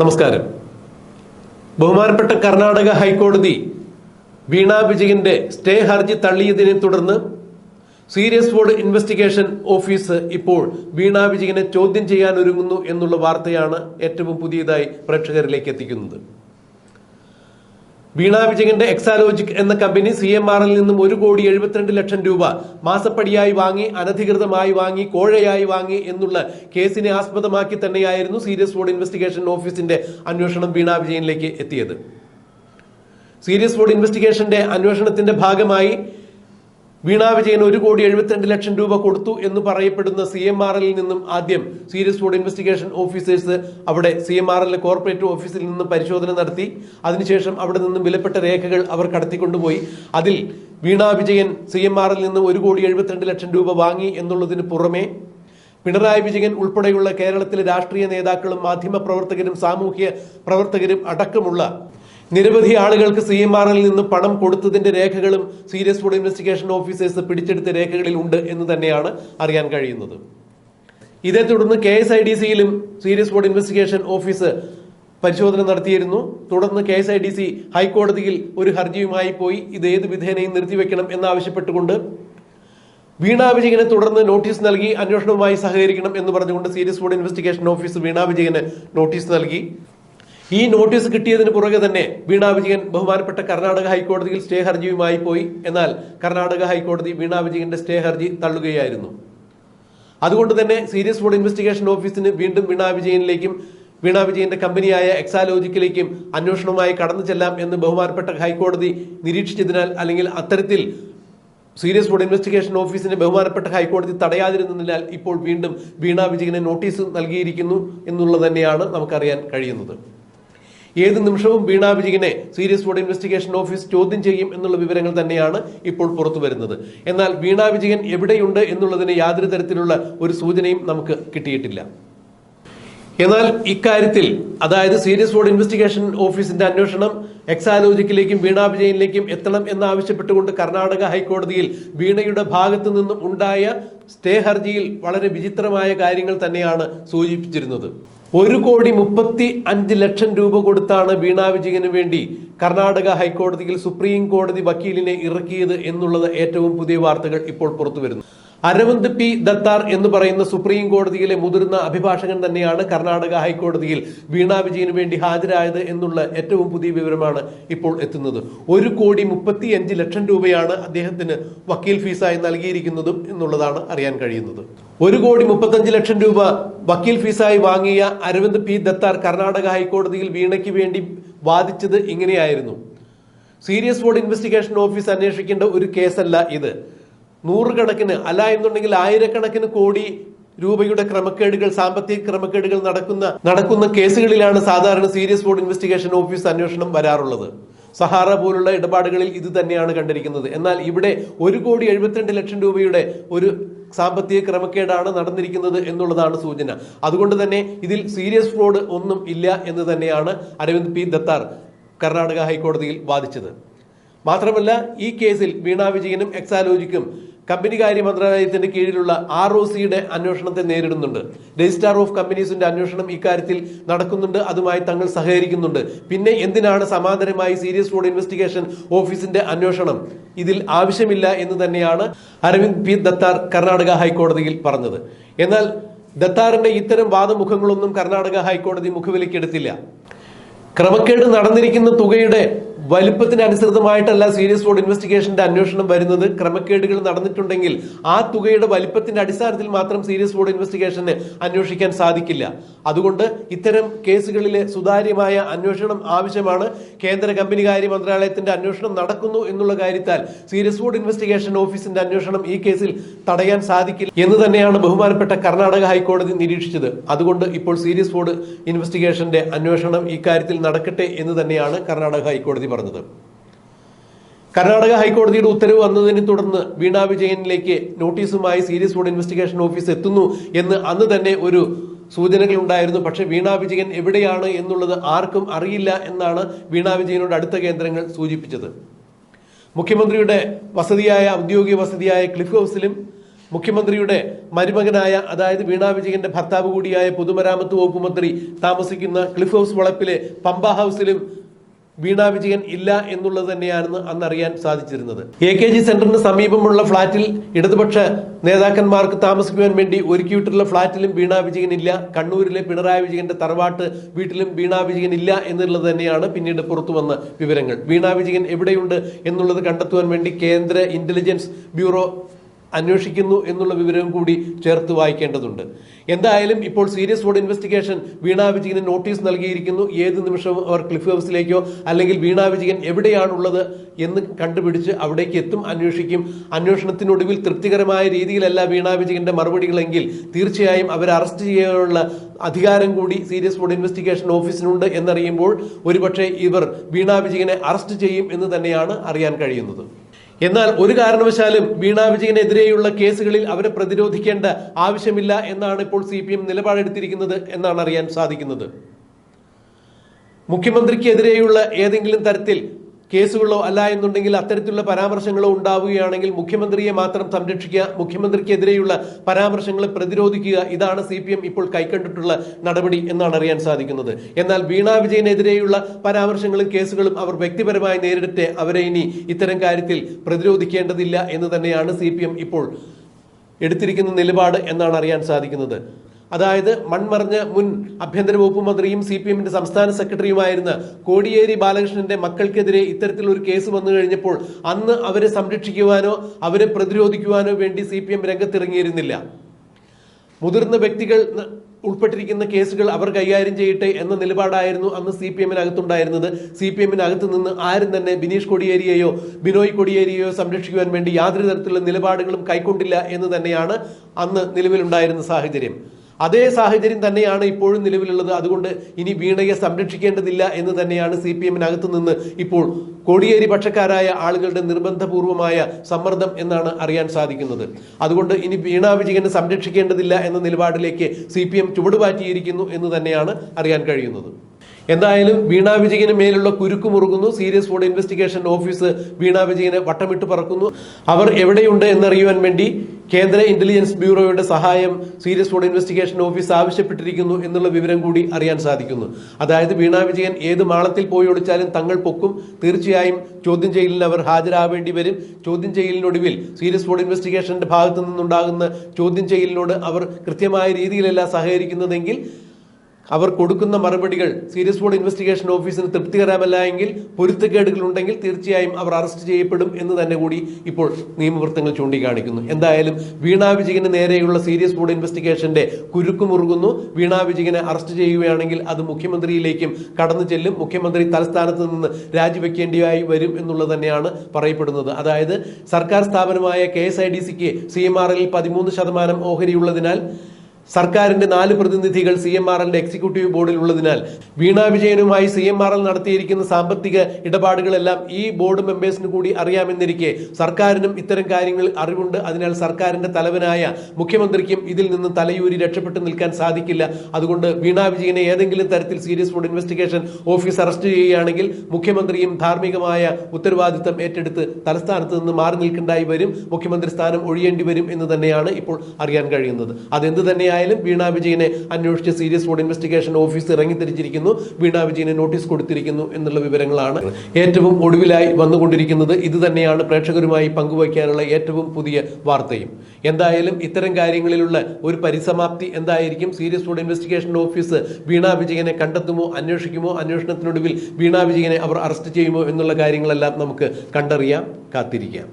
നമസ്കാരം. ബഹുമാനപ്പെട്ട കർണാടക ഹൈക്കോടതി വീണ വിജയന്റെ സ്റ്റേ ഹർജി തള്ളിയതിനെ തുടർന്ന് സീരിയസ് ബോർഡ് ഇൻവെസ്റ്റിഗേഷൻ ഓഫീസ് ഇപ്പോൾ വീണ വിജയനെ ചോദ്യം ചെയ്യാൻ ഒരുങ്ങുന്നു എന്നുള്ള വാർത്തയാണ് ഏറ്റവും പുതിയതായി പ്രേക്ഷകരിലേക്ക് എത്തിക്കുന്നത്. വീണ വിജയന്റെ എക്സാലോജിക് എന്ന കമ്പനി സി എം ആറിൽ നിന്നും ഒരു കോടി എഴുപത്തിരണ്ട് ലക്ഷം രൂപ മാസപ്പടിയായി വാങ്ങി അനധികൃതമായി വാങ്ങി കോഴയായി വാങ്ങി എന്നുള്ള കേസിനെ ആസ്പദമാക്കി തന്നെയായിരുന്നു സീരിയസ് ബോർഡ് ഇൻവെസ്റ്റിഗേഷൻ ഓഫീസിന്റെ അന്വേഷണം വീണ വിജയനിലേക്ക് എത്തിയത്. സീരിയസ് ബോർഡ് ഇൻവെസ്റ്റിഗേഷന്റെ അന്വേഷണത്തിന്റെ ഭാഗമായി വീണ വിജയൻ ഒരു കോടി എഴുപത്തിരണ്ട് ലക്ഷം രൂപ കൊടുത്തു എന്ന് പറയപ്പെടുന്ന സി എം ആർ എല്ലിൽ നിന്നും ആദ്യം സീരിയസ് ഫുഡ് ഇൻവെസ്റ്റിഗേഷൻ ഓഫീസേഴ്സ് അവിടെ സി എം ആർ എല്ലിലെ കോർപ്പറേറ്റ് ഓഫീസിൽ നിന്ന് പരിശോധന നടത്തി. അതിനുശേഷം അവിടെ നിന്നും വിലപ്പെട്ട രേഖകൾ അവർ കടത്തിക്കൊണ്ടുപോയി. അതിൽ Veena Vijayan C M R നിന്ന് ഒരു കോടി എഴുപത്തിരണ്ട് ലക്ഷം രൂപ വാങ്ങി എന്നുള്ളതിന് പുറമെ പിണറായി വിജയൻ ഉൾപ്പെടെയുള്ള കേരളത്തിലെ രാഷ്ട്രീയ നേതാക്കളും മാധ്യമ പ്രവർത്തകരും സാമൂഹ്യ പ്രവർത്തകരും അടക്കമുള്ള നിരവധി ആളുകൾക്ക് സി എം ആറിൽ നിന്ന് പണം കൊടുത്തതിന്റെ രേഖകളും സീരിയസ് ഫുഡ് ഇൻവെസ്റ്റിഗേഷൻ ഓഫീസേഴ്സ് പിടിച്ചെടുത്ത രേഖകളിൽ ഉണ്ട് എന്ന് തന്നെയാണ് അറിയാൻ കഴിയുന്നത്. ഇതേ തുടർന്ന് കെ എസ് ഐ ഡി സിയിലും സീരിയസ് ഫുഡ് ഇൻവെസ്റ്റിഗേഷൻ ഓഫീസ് പരിശോധന നടത്തിയിരുന്നു. തുടർന്ന് K S I D C ഹൈക്കോടതിയിൽ ഒരു ഹർജിയുമായി പോയി ഇത് ഏത് വിധേനയും നിർത്തിവെക്കണം എന്നാവശ്യപ്പെട്ടുകൊണ്ട് വീണ വിജയനെ തുടർന്ന് നോട്ടീസ് നൽകി അന്വേഷണവുമായി സഹകരിക്കണം എന്ന് പറഞ്ഞുകൊണ്ട് serious fraud investigation office Veena വിജയന് നോട്ടീസ് നൽകി. ഈ നോട്ടീസ് കിട്ടിയതിന് പുറകെ തന്നെ വീണ വിജയൻ ബഹുമാനപ്പെട്ട കർണാടക ഹൈക്കോടതിയിൽ സ്റ്റേ ഹർജിയുമായി പോയി. എന്നാൽ കർണാടക ഹൈക്കോടതി വീണ വിജയന്റെ സ്റ്റേ ഹർജി തള്ളുകയായിരുന്നു. അതുകൊണ്ട് തന്നെ സീരിയസ് ഫുഡ് ഇൻവെസ്റ്റിഗേഷൻ ഓഫീസിന് വീണ്ടും വീണ വിജയനിലേക്കും വീണ വിജയന്റെ കമ്പനിയായ എക്സാലോജിക്കിലേക്കും അന്വേഷണവുമായി കടന്നു ചെല്ലാം എന്ന് ബഹുമാനപ്പെട്ട ഹൈക്കോടതി നിരീക്ഷിച്ചതിനാൽ അല്ലെങ്കിൽ അത്തരത്തിൽ സീരിയസ് ഫുഡ് ഇൻവെസ്റ്റിഗേഷൻ ഓഫീസിന് ബഹുമാനപ്പെട്ട ഹൈക്കോടതി തടയാതിരുന്നതിനാൽ ഇപ്പോൾ വീണ്ടും വീണ വിജയന് നോട്ടീസ് നൽകിയിരിക്കുന്നു എന്നുള്ളത് തന്നെയാണ് നമുക്കറിയാൻ കഴിയുന്നത്. ഏത് നിമിഷവും Veena serious fraud investigation office ചോദ്യം ചെയ്യും എന്നുള്ള വിവരങ്ങൾ തന്നെയാണ് ഇപ്പോൾ പുറത്തു വരുന്നത്. എന്നാൽ വീണ എവിടെയുണ്ട് എന്നുള്ളതിന് യാതൊരു തരത്തിലുള്ള ഒരു സൂചനയും നമുക്ക് കിട്ടിയിട്ടില്ല. എന്നാൽ ഇക്കാര്യത്തിൽ അതായത് സീരിയസ് ഫോഡ് ഇൻവെസ്റ്റിഗേഷൻ ഓഫീസിന്റെ അന്വേഷണം എക്സാലോജിക്കിലേക്കും വീണ വിജയനിലേക്കും എത്തണം എന്നാവശ്യപ്പെട്ടുകൊണ്ട് കർണാടക ഹൈക്കോടതിയിൽ വീണയുടെ ഭാഗത്തു നിന്നും ഉണ്ടായ സ്റ്റേ ഹർജിയിൽ വളരെ വിചിത്രമായ കാര്യങ്ങൾ തന്നെയാണ് സൂചിപ്പിച്ചിരുന്നത്. ഒരു കോടി മുപ്പത്തി അഞ്ച് ലക്ഷം രൂപ കൊടുത്താണ് വീണ വിജയന് വേണ്ടി കർണാടക ഹൈക്കോടതിയിൽ സുപ്രീം കോടതി വക്കീലിനെ ഇറക്കിയത് എന്നുള്ളത് ഏറ്റവും പുതിയ വാർത്തകൾ ഇപ്പോൾ പുറത്തു വരുന്നു അരവിന്ദ് പി ദത്താർ എന്ന് പറയുന്ന സുപ്രീം കോടതിയിലെ മുതിർന്ന അഭിഭാഷകൻ തന്നെയാണ് കർണാടക ഹൈക്കോടതിയിൽ വീണ വിജയന് വേണ്ടി ഹാജരായത് എന്നുള്ള ഏറ്റവും പുതിയ വിവരമാണ് ഇപ്പോൾ എത്തുന്നത്. ഒരു കോടി മുപ്പത്തി അഞ്ച് ലക്ഷം രൂപയാണ് അദ്ദേഹത്തിന് വക്കീൽ ഫീസായി നൽകിയിരിക്കുന്നതും എന്നുള്ളതാണ് അറിയാൻ കഴിയുന്നത്. ഒരു കോടി മുപ്പത്തഞ്ച് ലക്ഷം രൂപ വക്കീൽ ഫീസായി വാങ്ങിയ അരവിന്ദ് പി ദത്താർ കർണാടക ഹൈക്കോടതിയിൽ വീണയ്ക്ക് വേണ്ടി വാദിച്ചത് ഇങ്ങനെയായിരുന്നു. സീരിയസ് ബോർഡ് ഇൻവെസ്റ്റിഗേഷൻ ഓഫീസ് അന്വേഷിക്കേണ്ട ഒരു കേസല്ല ഇത്. നൂറുകണക്കിന് അല്ല എന്നുണ്ടെങ്കിൽ ആയിരക്കണക്കിന് കോടി രൂപയുടെ ക്രമക്കേടുകൾ സാമ്പത്തിക ക്രമക്കേടുകൾ നടക്കുന്ന നടക്കുന്ന കേസുകളിലാണ് സാധാരണ സീരിയസ് ബോർഡ് ഇൻവെസ്റ്റിഗേഷൻ ഓഫീസ് അന്വേഷണം വരാറുള്ളത്. സഹാറ പോലുള്ള ഇടപാടുകളിൽ ഇത് തന്നെയാണ് കണ്ടിരിക്കുന്നത്. എന്നാൽ ഇവിടെ ഒരു കോടി എഴുപത്തിരണ്ട് ലക്ഷം രൂപയുടെ ഒരു സാമ്പത്തിക ക്രമക്കേടാണ് നടന്നിരിക്കുന്നത് എന്നുള്ളതാണ് സൂചന. അതുകൊണ്ട് തന്നെ ഇതിൽ സീരിയസ് ഫ്രോഡ് ഒന്നും ഇല്ല എന്ന് തന്നെയാണ് അരവിന്ദ് പി ദത്താർ കർണാടക ഹൈക്കോടതിയിൽ വാദിച്ചത്. മാത്രമല്ല ഈ കേസിൽ വീണ വിജയനും എക്സാലോജിക്കും കമ്പനികാര്യ മന്ത്രാലയത്തിന്റെ കീഴിലുള്ള ആർ ഒ സിയുടെ അന്വേഷണത്തെ നേരിടുന്നുണ്ട്. രജിസ്ട്രാർ ഓഫ് കമ്പനീസിന്റെ അന്വേഷണം ഇക്കാര്യത്തിൽ നടക്കുന്നുണ്ട് അതുമായി തങ്ങൾ സഹകരിക്കുന്നുണ്ട്. പിന്നെ എന്തിനാണ് സമാന്തരമായി സീരിയസ് റോഡ് ഇൻവെസ്റ്റിഗേഷൻ ഓഫീസിന്റെ അന്വേഷണം? ഇതിൽ ആവശ്യമില്ല എന്ന് തന്നെയാണ് അരവിന്ദ് പി ദത്താർ കർണാടക ഹൈക്കോടതിയിൽ പറഞ്ഞത്. എന്നാൽ ദത്താറിന്റെ ഇത്തരം വാദമുഖങ്ങളൊന്നും കർണാടക ഹൈക്കോടതി മുഖവിലക്കെടുത്തില്ല ക്രമക്കേട് നടന്നിരിക്കുന്ന തുകയുടെ വലിപ്പത്തിനനുസൃതമായിട്ടല്ല സീരിയസ് ഫോഡ് ഇൻവെസ്റ്റിഗേഷന്റെ അന്വേഷണം വരുന്നത്. ക്രമക്കേടുകൾ നടന്നിട്ടുണ്ടെങ്കിൽ ആ തുകയുടെ വലിപ്പത്തിന്റെ അടിസ്ഥാനത്തിൽ മാത്രം സീരിയസ് ഫോഡ് ഇൻവെസ്റ്റിഗേഷന് അന്വേഷിക്കാൻ സാധിക്കില്ല. അതുകൊണ്ട് ഇത്തരം കേസുകളിലെ സുതാര്യമായ അന്വേഷണം ആവശ്യമാണ്. കേന്ദ്ര കമ്പനി കാര്യ മന്ത്രാലയത്തിന്റെ അന്വേഷണം നടക്കുന്നു എന്നുള്ള കാര്യത്താൽ സീരിയസ് ഫോഡ് ഇൻവെസ്റ്റിഗേഷൻ ഓഫീസിന്റെ അന്വേഷണം ഈ കേസിൽ തടയാൻ സാധിക്കില്ല എന്ന് തന്നെയാണ് ബഹുമാനപ്പെട്ട കർണാടക ഹൈക്കോടതി നിരീക്ഷിച്ചത്. അതുകൊണ്ട് ഇപ്പോൾ സീരിയസ് ഫോഡ് ഇൻവെസ്റ്റിഗേഷന്റെ അന്വേഷണം ഇക്കാര്യത്തിൽ നടക്കട്ടെ എന്ന് തന്നെയാണ് കർണാടക ഹൈക്കോടതി പറഞ്ഞത്. കർണാടക ഹൈക്കോടതിയുടെ ഉത്തരവ് വന്നതിനെ തുടർന്ന് വീണ വിജയനിലേക്ക് നോട്ടീസുമായി സീരിയസ് ബോർഡ് ഇൻവെസ്റ്റിഗേഷൻ ഓഫീസ് എത്തുന്നു എന്ന് അന്ന് തന്നെ ഒരു സൂചനകൾ ഉണ്ടായിരുന്നു പക്ഷെ വീണ വിജയൻ എവിടെയാണ് എന്നുള്ളത് ആർക്കും അറിയില്ല എന്നാണ് വീണ വിജയനോട് അടുത്ത കേന്ദ്രങ്ങൾ സൂചിപ്പിച്ചത്. മുഖ്യമന്ത്രിയുടെ വസതിയായ ഔദ്യോഗിക വസതിയായ ക്ലിഫ് ഹൗസിലും മുഖ്യമന്ത്രിയുടെ മരുമകനായ അതായത് വീണാ വിജയന്റെ ഭർത്താവ് കൂടിയായ പൊതുമരാമത്ത് വകുപ്പ് മന്ത്രി താമസിക്കുന്ന ക്ലിഫ് ഹൗസ് വളപ്പിലെ പമ്പ ഹൗസിലും വീണാ വിജയൻ ഇല്ല എന്നുള്ളത് തന്നെയാണെന്ന് അന്ന് അറിയാൻ സാധിച്ചിരുന്നത്. എ കെ ജി സെന്ററിന് സമീപമുള്ള ഫ്ളാറ്റിൽ ഇടതുപക്ഷ നേതാക്കന്മാർക്ക് താമസിക്കുവാൻ വേണ്ടി ഒരുക്കിയിട്ടുള്ള ഫ്ളാറ്റിലും വീണാ വിജയൻ ഇല്ല. കണ്ണൂരിലെ പിണറായി വിജയന്റെ തറവാട്ട് വീട്ടിലും വീണാ വിജയൻ ഇല്ല എന്നുള്ളത് തന്നെയാണ് പിന്നീട് പുറത്തു വന്ന വിവരങ്ങൾ. വീണാ വിജയൻ എവിടെയുണ്ട് എന്നുള്ളത് കണ്ടെത്തുവാൻ വേണ്ടി കേന്ദ്ര ഇന്റലിജൻസ് ബ്യൂറോ അന്വേഷിക്കുന്നു എന്നുള്ള വിവരവും കൂടി ചേർത്ത് വായിക്കേണ്ടതുണ്ട്. എന്തായാലും ഇപ്പോൾ സീരിയസ് ഫോർഡ് ഇൻവെസ്റ്റിഗേഷൻ വീണാ വിജയന് നോട്ടീസ് നൽകിയിരിക്കുന്നു. ഏത് നിമിഷവും അവർ ക്ലിഫ് ഹൗസിലേക്കോ അല്ലെങ്കിൽ വീണാ വിജയൻ എവിടെയാണുള്ളത് എന്ന് കണ്ടുപിടിച്ച് അവിടേക്ക് എത്തും അന്വേഷിക്കും. അന്വേഷണത്തിനൊടുവിൽ തൃപ്തികരമായ രീതിയിലല്ല വീണാ വിജയന്റെ മറുപടികളെങ്കിൽ തീർച്ചയായും അവരെ അറസ്റ്റ് ചെയ്യാനുള്ള അധികാരം കൂടി സീരിയസ് ഫോർഡ് ഇൻവെസ്റ്റിഗേഷൻ ഓഫീസിനുണ്ട് എന്നറിയുമ്പോൾ ഒരുപക്ഷെ ഇവർ വീണാ വിജയനെ അറസ്റ്റ് ചെയ്യും എന്ന് തന്നെയാണ് അറിയാൻ കഴിയുന്നത്. എന്നാൽ ഒരു കാരണവശാലും വീണാ വിജയനെതിരെയുള്ള കേസുകളിൽ അവരെ പ്രതിരോധിക്കേണ്ട ആവശ്യമില്ല എന്നാണ് ഇപ്പോൾ സി പി എം നിലപാടെടുത്തിരിക്കുന്നത് എന്നാണ് അറിയാൻ സാധിക്കുന്നത്. മുഖ്യമന്ത്രിക്കെതിരെയുള്ള ഏതെങ്കിലും തരത്തിൽ കേസുകളോ അല്ല എന്നുണ്ടെങ്കിൽ അത്തരത്തിലുള്ള പരാമർശങ്ങളോ ഉണ്ടാവുകയാണെങ്കിൽ മുഖ്യമന്ത്രിയെ മാത്രം സംരക്ഷിക്കുക മുഖ്യമന്ത്രിക്കെതിരെയുള്ള പരാമർശങ്ങളെ പ്രതിരോധിക്കുക ഇതാണ് സി പി എം ഇപ്പോൾ കൈക്കണ്ടിട്ടുള്ള നടപടി എന്നാണ് അറിയാൻ സാധിക്കുന്നത്. എന്നാൽ വീണ വിജയനെതിരെയുള്ള പരാമർശങ്ങളും കേസുകളും അവർ വ്യക്തിപരമായി നേരിടട്ടെ അവരെ ഇനി ഇത്തരം കാര്യത്തിൽ പ്രതിരോധിക്കേണ്ടതില്ല എന്ന് തന്നെയാണ് സി ഇപ്പോൾ എടുത്തിരിക്കുന്ന നിലപാട് എന്നാണ് അറിയാൻ സാധിക്കുന്നത്. അതായത് മൺമറഞ്ഞ മുൻ ആഭ്യന്തര വകുപ്പ് മന്ത്രിയും സി പി എമ്മിന്റെ സംസ്ഥാന സെക്രട്ടറിയുമായിരുന്ന കോടിയേരി ബാലകൃഷ്ണന്റെ മക്കൾക്കെതിരെ ഇത്തരത്തിലൊരു കേസ് വന്നു കഴിഞ്ഞപ്പോൾ അന്ന് അവരെ സംരക്ഷിക്കുവാനോ അവരെ പ്രതിരോധിക്കുവാനോ വേണ്ടി സി പി എം രംഗത്തിറങ്ങിയിരുന്നില്ല. മുതിർന്ന വ്യക്തികൾ ഉൾപ്പെട്ടിരിക്കുന്ന കേസുകൾ അവർ കൈകാര്യം ചെയ്യട്ടെ എന്ന നിലപാടായിരുന്നു അന്ന് സി പി എമ്മിനകത്തുണ്ടായിരുന്നത് സി പി എമ്മിനകത്ത് നിന്ന് ആരും തന്നെ ബിനീഷ് കൊടിയേരിയെയോ ബിനോയ് കൊടിയേരിയെയോ സംരക്ഷിക്കുവാൻ വേണ്ടി യാതൊരു തരത്തിലുള്ള നിലപാടുകളും കൈക്കൊണ്ടില്ല എന്ന് തന്നെയാണ് അന്ന് നിലവിലുണ്ടായിരുന്ന സാഹചര്യം. അതേ സാഹചര്യം തന്നെയാണ് ഇപ്പോഴും നിലവിലുള്ളത്. അതുകൊണ്ട് ഇനി വീണയെ സംരക്ഷിക്കേണ്ടതില്ല എന്ന് തന്നെയാണ് സി പി നിന്ന് ഇപ്പോൾ കോടിയേരി പക്ഷക്കാരായ ആളുകളുടെ നിർബന്ധപൂർവമായ സമ്മർദ്ദം എന്നാണ് അറിയാൻ സാധിക്കുന്നത്. അതുകൊണ്ട് ഇനി വീണ വിജയനെ സംരക്ഷിക്കേണ്ടതില്ല എന്ന നിലപാടിലേക്ക് സി പി എം ചുവടുപാറ്റിയിരിക്കുന്നു എന്ന് തന്നെയാണ് അറിയാൻ കഴിയുന്നത്. എന്തായാലും വീണ വിജയന് മേലുള്ള കുരുക്ക് മുറുകുന്നു. Serious fraud investigation office Veena വിജയനെ വട്ടമിട്ട് പറക്കുന്നു. അവർ എവിടെയുണ്ട് എന്നറിയുവാൻ വേണ്ടി കേന്ദ്ര ഇന്റലിജൻസ് ബ്യൂറോയുടെ സഹായം സീരിയസ് ഫോഡ് ഇൻവെസ്റ്റിഗേഷൻ ഓഫീസ് ആവശ്യപ്പെട്ടിരിക്കുന്നു എന്നുള്ള വിവരം കൂടി അറിയാൻ സാധിക്കുന്നു. അതായത് വീണ വിജയൻ ഏത് മാളത്തിൽ പോയി ഒളിച്ചാലും തങ്ങൾ പൊക്കും. തീർച്ചയായും ചോദ്യം ചെയ്യലിന് അവർ ഹാജരാവേണ്ടി വരും. ചോദ്യം ചെയ്യലിനൊടുവിൽ സീരിയസ് ഫോഡ് ഇൻവെസ്റ്റിഗേഷന്റെ ഭാഗത്തു നിന്നുണ്ടാകുന്ന ചോദ്യം ചെയ്യലിനോട് അവർ കൃത്യമായ രീതിയിലല്ല സഹകരിക്കുന്നതെങ്കിൽ അവർ കൊടുക്കുന്ന മറുപടികൾ സീരിയസ് ബോർഡ് ഇൻവെസ്റ്റിഗേഷൻ ഓഫീസിന് തൃപ്തികരമല്ല എങ്കിൽ പൊരുത്തക്കേടുകൾ ഉണ്ടെങ്കിൽ തീർച്ചയായും അവർ അറസ്റ്റ് ചെയ്യപ്പെടും എന്ന് തന്നെ കൂടി ഇപ്പോൾ നിയമവൃത്തങ്ങൾ ചൂണ്ടിക്കാണിക്കുന്നു. എന്തായാലും വീണാ വിജയന് നേരെയുള്ള സീരിയസ് ബോർഡ് ഇൻവെസ്റ്റിഗേഷന്റെ കുരുക്ക് മുറുകുന്നു. വീണാ വിജയനെ അറസ്റ്റ് ചെയ്യുകയാണെങ്കിൽ അത് മുഖ്യമന്ത്രിയിലേക്കും കടന്നു ചെല്ലും. മുഖ്യമന്ത്രി തലസ്ഥാനത്ത് നിന്ന് രാജിവെക്കേണ്ടിയായി വരും എന്നുള്ളത് തന്നെയാണ് പറയപ്പെടുന്നത്. അതായത് സർക്കാർ സ്ഥാപനമായ കെ എസ് ഐ ഡി സിക്ക് സി എം ആർ എല്ലിൽ പതിമൂന്ന് ശതമാനം ഓഹരിയുള്ളതിനാൽ സർക്കാരിന്റെ നാല് പ്രതിനിധികൾ സി എം ആർ എല്ലിന്റെ എക്സിക്യൂട്ടീവ് ബോർഡിൽ ഉള്ളതിനാൽ വീണാ വിജയനുമായി സി എം ആർ എൽ നടത്തിയിരിക്കുന്ന സാമ്പത്തിക ഇടപാടുകളെല്ലാം ഈ ബോർഡ് മെമ്പേഴ്സിന് കൂടി അറിയാമെന്നിരിക്കെ സർക്കാരിനും ഇത്തരം കാര്യങ്ങൾ അറിവുണ്ട്. അതിനാൽ സർക്കാരിന്റെ തലവനായ മുഖ്യമന്ത്രിക്കും ഇതിൽ നിന്ന് തലയൂരി രക്ഷപ്പെട്ടു നിൽക്കാൻ സാധിക്കില്ല. അതുകൊണ്ട് വീണാ വിജയനെ ഏതെങ്കിലും തരത്തിൽ serious fraud investigation office arrest ചെയ്യുകയാണെങ്കിൽ മുഖ്യമന്ത്രിയും ധാർമ്മികമായ ഉത്തരവാദിത്തം ഏറ്റെടുത്ത് തലസ്ഥാനത്ത് നിന്ന് മാറി നിൽക്കേണ്ടായി വരും. മുഖ്യമന്ത്രി സ്ഥാനം ഒഴിയേണ്ടി വരും എന്ന് തന്നെയാണ് ഇപ്പോൾ അറിയാൻ കഴിയുന്നത്. അതെന്ത് തന്നെയായാലും വീണ വിജയനെ അന്വേഷിച്ച് സീരിയസ് റോഡ് ഇൻവെസ്റ്റിഗേഷൻ ഓഫീസ് ഇറങ്ങിത്തിരിച്ചിരിക്കുന്നു. വീണ വിജയനെ നോട്ടീസ് കൊടുത്തിരിക്കുന്നു എന്നുള്ള വിവരങ്ങളാണ് ഏറ്റവും ഒടുവിലായി വന്നുകൊണ്ടിരിക്കുന്നത്. ഇത് തന്നെയാണ് പ്രേക്ഷകരുമായി പങ്കുവയ്ക്കാനുള്ള ഏറ്റവും പുതിയ വാർത്തയും. എന്തായാലും ഇത്തരം കാര്യങ്ങളിലുള്ള ഒരു പരിസമാപ്തി എന്തായിരിക്കും? Serious fraud investigation office Veena വിജയനെ കണ്ടെത്തുമോ അന്വേഷിക്കുമോ? അന്വേഷണത്തിനൊടുവിൽ വീണ വിജയനെ അവർ അറസ്റ്റ് ചെയ്യുമോ എന്നുള്ള കാര്യങ്ങളെല്ലാം നമുക്ക് കണ്ടറിയാം കാത്തിരിക്കാം.